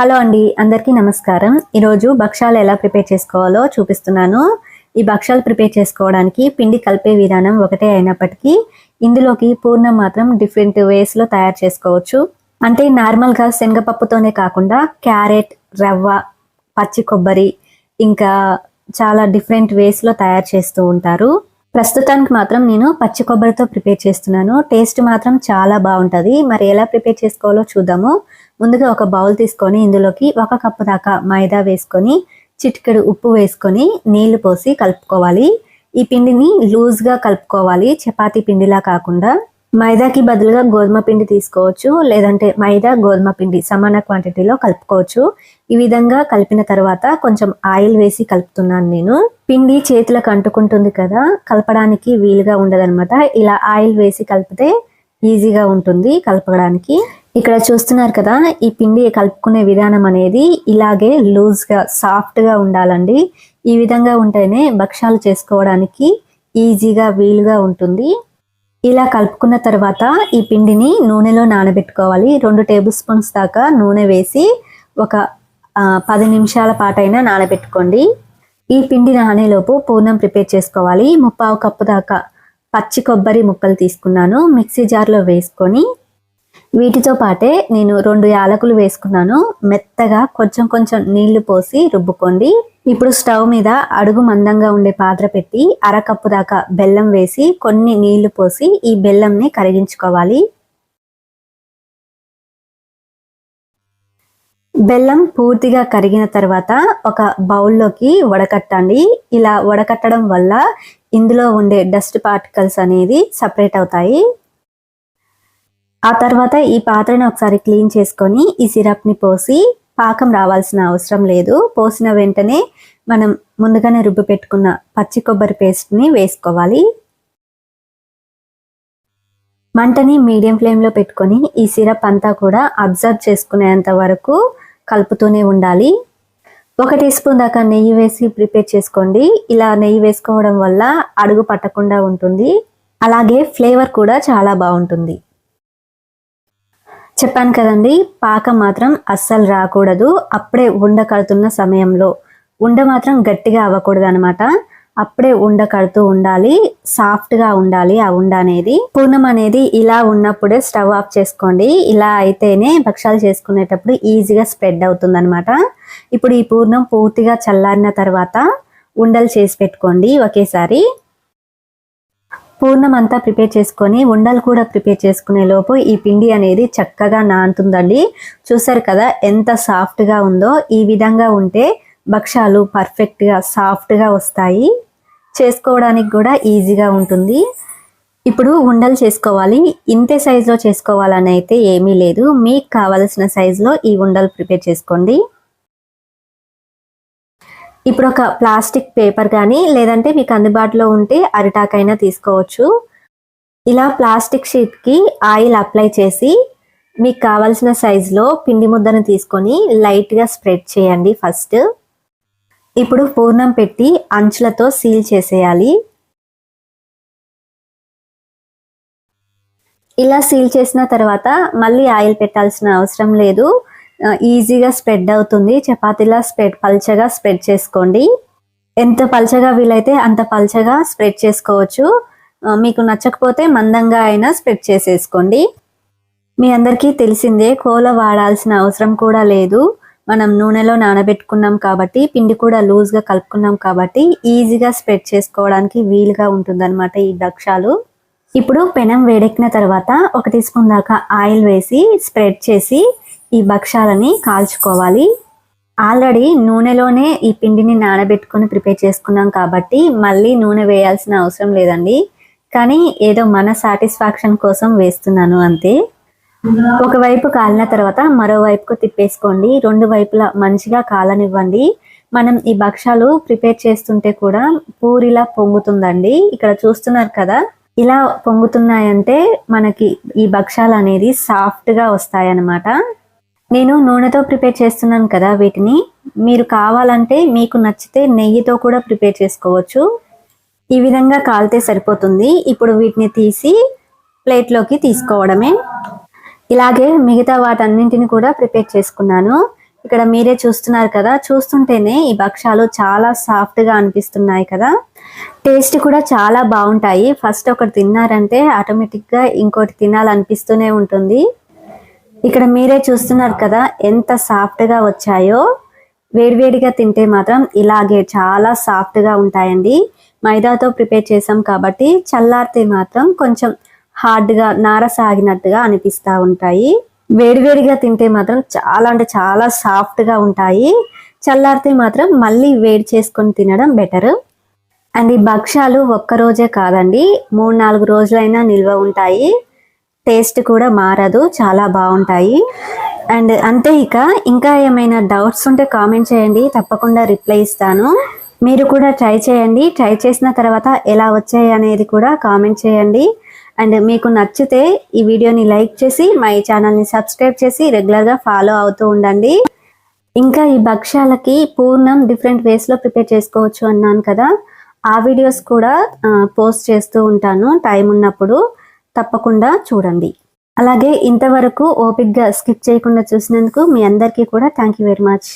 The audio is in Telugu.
హలో అండి అందరికీ నమస్కారం. ఈరోజు భక్షాలు ఎలా ప్రిపేర్ చేసుకోవాలో చూపిస్తున్నాను. ఈ భక్షాలు ప్రిపేర్ చేసుకోవడానికి పిండి కలిపే విధానం ఒకటే అయినప్పటికీ ఇందులోకి పూర్ణం మాత్రం డిఫరెంట్ వేస్లో తయారు చేసుకోవచ్చు. అంటే నార్మల్గా శనగపప్పుతోనే కాకుండా క్యారెట్ రవ్వ పచ్చి కొబ్బరి ఇంకా చాలా డిఫరెంట్ వేస్లో తయారు చేస్తూ ఉంటారు. ప్రస్తుతానికి మాత్రం నేను పచ్చి కొబ్బరితో ప్రిపేర్ చేస్తున్నాను. టేస్ట్ మాత్రం చాలా బాగుంటుంది. మరి ఎలా ప్రిపేర్ చేసుకోవాలో చూద్దాము. ముందుగా ఒక బౌల్ తీసుకొని ఇందులోకి ఒక కప్పు దాకా మైదా వేసుకొని చిటికెడు ఉప్పు వేసుకొని నీళ్ళు పోసి కలుపుకోవాలి. ఈ పిండిని లూజ్గా కలుపుకోవాలి. చపాతీ పిండిలా కాకుండా. మైదాకి బదులుగా గోధుమ పిండి తీసుకోవచ్చు లేదంటే మైదా గోధుమ పిండి సమాన క్వాంటిటీలో కలుపుకోవచ్చు. ఈ విధంగా కలిపిన తర్వాత కొంచెం ఆయిల్ వేసి కలుపుతున్నాను నేను. పిండి చేతులకు అంటుకుంటుంది కదా కలపడానికి వీలుగా ఉండదన్నమాట. ఇలా ఆయిల్ వేసి కలిపితే ఈజీగా ఉంటుంది కలపడానికి. ఇక్కడ చూస్తున్నారు కదా ఈ పిండి కలుపుకునే విధానం అనేది ఇలాగే లూజ్గా సాఫ్ట్గా ఉండాలండి. ఈ విధంగా ఉంటేనే భక్ష్యాలు చేసుకోవడానికి ఈజీగా వీలుగా ఉంటుంది. ఇలా కలుపుకున్న తర్వాత ఈ పిండిని నూనెలో నానబెట్టుకోవాలి. రెండు టేబుల్ స్పూన్స్ దాకా నూనె వేసి ఒక పది నిమిషాల పాటైనా నానబెట్టుకోండి. ఈ పిండి నానేలోపు పూర్ణం ప్రిపేర్ చేసుకోవాలి. ముప్పావు కప్పు దాకా పచ్చి కొబ్బరి ముక్కలు తీసుకున్నాను. మిక్సీ జార్లో వేసుకొని వీటితో పాటే నేను రెండు యాలకులు వేసుకున్నాను. మెత్తగా కొంచెం కొంచెం నీళ్ళు పోసి రుబ్బుకోండి. ఇప్పుడు స్టవ్ మీద అడుగు మందంగా ఉండే పాత్ర పెట్టి అరకప్పు దాకా బెల్లం వేసి కొన్ని నీళ్ళు పోసి ఈ బెల్లంని కరిగించుకోవాలి. బెల్లం పూర్తిగా కరిగిన తర్వాత ఒక బౌల్లోకి వడకట్టండి. ఇలా వడకట్టడం వల్ల ఇందులో ఉండే డస్ట్ పార్టికల్స్ అనేది సపరేట్ అవుతాయి. ఆ తర్వాత ఈ పాత్రను ఒకసారి క్లీన్ చేసుకొని ఈ సిరప్ని పోసి పాకం రావాల్సిన అవసరం లేదు. పోసిన వెంటనే మనం ముందుగానే రుబ్బి పెట్టుకున్న పచ్చి కొబ్బరి పేస్ట్ని వేసుకోవాలి. మంటని మీడియం ఫ్లేమ్లో పెట్టుకొని ఈ సిరప్ అంతా కూడా అబ్జర్వ్ చేసుకునేంత వరకు కలుపుతూనే ఉండాలి. ఒక టీ స్పూన్ దాకా నెయ్యి వేసి ప్రిపేర్ చేసుకోండి. ఇలా నెయ్యి వేసుకోవడం వల్ల అడుగు పట్టకుండా ఉంటుంది. అలాగే ఫ్లేవర్ కూడా చాలా బాగుంటుంది. చెప్పాను కదండి పాకం మాత్రం అస్సలు రాకూడదు. అప్పుడే ఉండ కడుతున్న సమయంలో. ఉండ మాత్రం గట్టిగా అవ్వకూడదు అనమాట అప్పుడే ఉండ కడుతూ ఉండాలి సాఫ్ట్గా ఉండాలి ఆ ఉండ అనేది. పూర్ణం అనేది ఇలా ఉన్నప్పుడే స్టవ్ ఆఫ్ చేసుకోండి. ఇలా అయితేనే భక్షాలు చేసుకునేటప్పుడు ఈజీగా స్ప్రెడ్ అవుతుంది అనమాట ఇప్పుడు ఈ పూర్ణం పూర్తిగా చల్లారిన తర్వాత ఉండలు చేసి పెట్టుకోండి ఒకేసారి. పూర్ణం అంతా ప్రిపేర్ చేసుకొని ఉండలు కూడా ప్రిపేర్ చేసుకునే లోపు ఈ పిండి అనేది చక్కగా నానుతుందండి. చూసారు కదా ఎంత సాఫ్ట్గా ఉందో. ఈ విధంగా ఉంటే భక్షాలు పర్ఫెక్ట్గా సాఫ్ట్గా వస్తాయి. చేసుకోవడానికి కూడా ఈజీగా ఉంటుంది. ఇప్పుడు ఉండలు చేసుకోవాలి. ఇంతే సైజులో చేసుకోవాలని అయితే ఏమీ లేదు. మీకు కావలసిన సైజులో ఈ ఉండలు ప్రిపేర్ చేసుకోండి. ఇప్పుడు ఒక ప్లాస్టిక్ పేపర్ కానీ లేదంటే మీకు అందుబాటులో ఉంటే అరిటాకైనా తీసుకోవచ్చు. ఇలా ప్లాస్టిక్ షీట్కి ఆయిల్ అప్లై చేసి మీకు కావాల్సిన సైజులో పిండి ముద్దను తీసుకొని లైట్గా స్ప్రెడ్ చేయండి ఫస్ట్. ఇప్పుడు పూర్ణం పెట్టి అంచులతో సీల్ చేసేయాలి. ఇలా సీల్ చేసిన తర్వాత మళ్ళీ ఆయిల్ పెట్టాల్సిన అవసరం లేదు. ఈజీగా స్ప్రెడ్ అవుతుంది. చపాతీలా స్ప్రెడ్ పల్చగా స్ప్రెడ్ చేసుకోండి. ఎంత పల్చగా వీలైతే అంత పల్చగా స్ప్రెడ్ చేసుకోవచ్చు. మీకు నచ్చకపోతే మందంగా అయినా స్ప్రెడ్ చేసేసుకోండి. మీ అందరికీ తెలిసిందే కోల వాడాల్సిన అవసరం కూడా లేదు. మనం నూనెలో నానబెట్టుకున్నాం కాబట్టి పిండి కూడా లూజ్గా కలుపుకున్నాం కాబట్టి ఈజీగా స్ప్రెడ్ చేసుకోవడానికి వీలుగా ఉంటుందన్నమాట ఈ భక్షాలు ఇప్పుడు పెనం వేడెక్కిన తర్వాత ఒక టీ స్పూన్ దాకా ఆయిల్ వేసి స్ప్రెడ్ చేసి ఈ భక్షాలని కాల్చుకోవాలి. ఆల్రెడీ నూనెలోనే ఈ పిండిని నానబెట్టుకొని ప్రిపేర్ చేసుకున్నాం కాబట్టి మళ్ళీ నూనె వేయాల్సిన అవసరం లేదండి. కానీ ఏదో మన సాటిస్ఫాక్షన్ కోసం వేస్తున్నాను అంతే. ఒకవైపు కాలిన తర్వాత మరోవైపుకు తిప్పేసుకోండి. రెండు వైపులా మంచిగా కాలనివ్వండి. మనం ఈ భక్షాలు ప్రిపేర్ చేస్తుంటే కూడా పూరిలా పొంగుతుందండి. ఇక్కడ చూస్తున్నారు కదా ఇలా పొంగుతున్నాయంటే మనకి ఈ భక్షాలు అనేది సాఫ్ట్గా వస్తాయన్నమాట. నేను నూనెతో ప్రిపేర్ చేస్తున్నాను కదా వీటిని. మీరు కావాలంటే మీకు నచ్చితే నెయ్యితో కూడా ప్రిపేర్ చేసుకోవచ్చు. ఈ విధంగా కాలితే సరిపోతుంది. ఇప్పుడు వీటిని తీసి ప్లేట్లోకి తీసుకోవడమే. ఇలాగే మిగతా వాటన్నింటిని కూడా ప్రిపేర్ చేసుకున్నాను. ఇక్కడ మీరే చూస్తున్నారు కదా. చూస్తుంటేనే ఈ భక్ష్యాలు చాలా సాఫ్ట్గా అనిపిస్తున్నాయి కదా. టేస్ట్ కూడా చాలా బాగుంటాయి. ఫస్ట్ ఒకటి తిన్నారంటే ఆటోమేటిక్గా ఇంకోటి తినాలనిపిస్తూనే ఉంటుంది. ఇక్కడ మీరే చూస్తున్నారు కదా ఎంత సాఫ్ట్గా వచ్చాయో. వేడివేడిగా తింటే మాత్రం ఇలాగే చాలా సాఫ్ట్గా ఉంటాయండి. మైదాతో ప్రిపేర్ చేసాం కాబట్టి చల్లారితే మాత్రం కొంచెం హార్డ్గా నార సాగినట్టుగా అనిపిస్తా ఉంటాయి. వేడివేడిగా తింటే మాత్రం చాలా అంటే చాలా సాఫ్ట్గా ఉంటాయి. చల్లారితే మాత్రం మళ్ళీ వేడి చేసుకొని తినడం బెటర్. అండ్ ఈ భక్ష్యాలు ఒక్క రోజే కాదండి మూడు నాలుగు రోజులైనా నిల్వ ఉంటాయి. టేస్ట్ కూడా మారదు చాలా బాగుంటాయి. అండ్ అంతే ఇక ఇంకా ఏమైనా డౌట్స్ ఉంటే కామెంట్ చేయండి తప్పకుండా రిప్లై ఇస్తాను. మీరు కూడా ట్రై చేయండి ట్రై చేసిన తర్వాత ఎలా వచ్చాయి అనేది కూడా కామెంట్ చేయండి. అండ్ మీకు నచ్చితే ఈ వీడియోని లైక్ చేసి మా ఈ ఛానల్ని సబ్స్క్రైబ్ చేసి రెగ్యులర్గా ఫాలో అవుతూ ఉండండి. ఇంకా ఈ భక్ష్యాలకి పూర్ణం డిఫరెంట్ వేస్లో ప్రిపేర్ చేసుకోవచ్చు అన్నాను కదా ఆ వీడియోస్ కూడా పోస్ట్ చేస్తూ ఉంటాను టైం ఉన్నప్పుడు. తప్పకుండా చూడండి. అలాగే ఇంతవరకు ఓపిక్గా స్కిప్ చేయకుండా చూసినందుకు మీ అందరికీ కూడా థ్యాంక్ యూ వెరీ మచ్.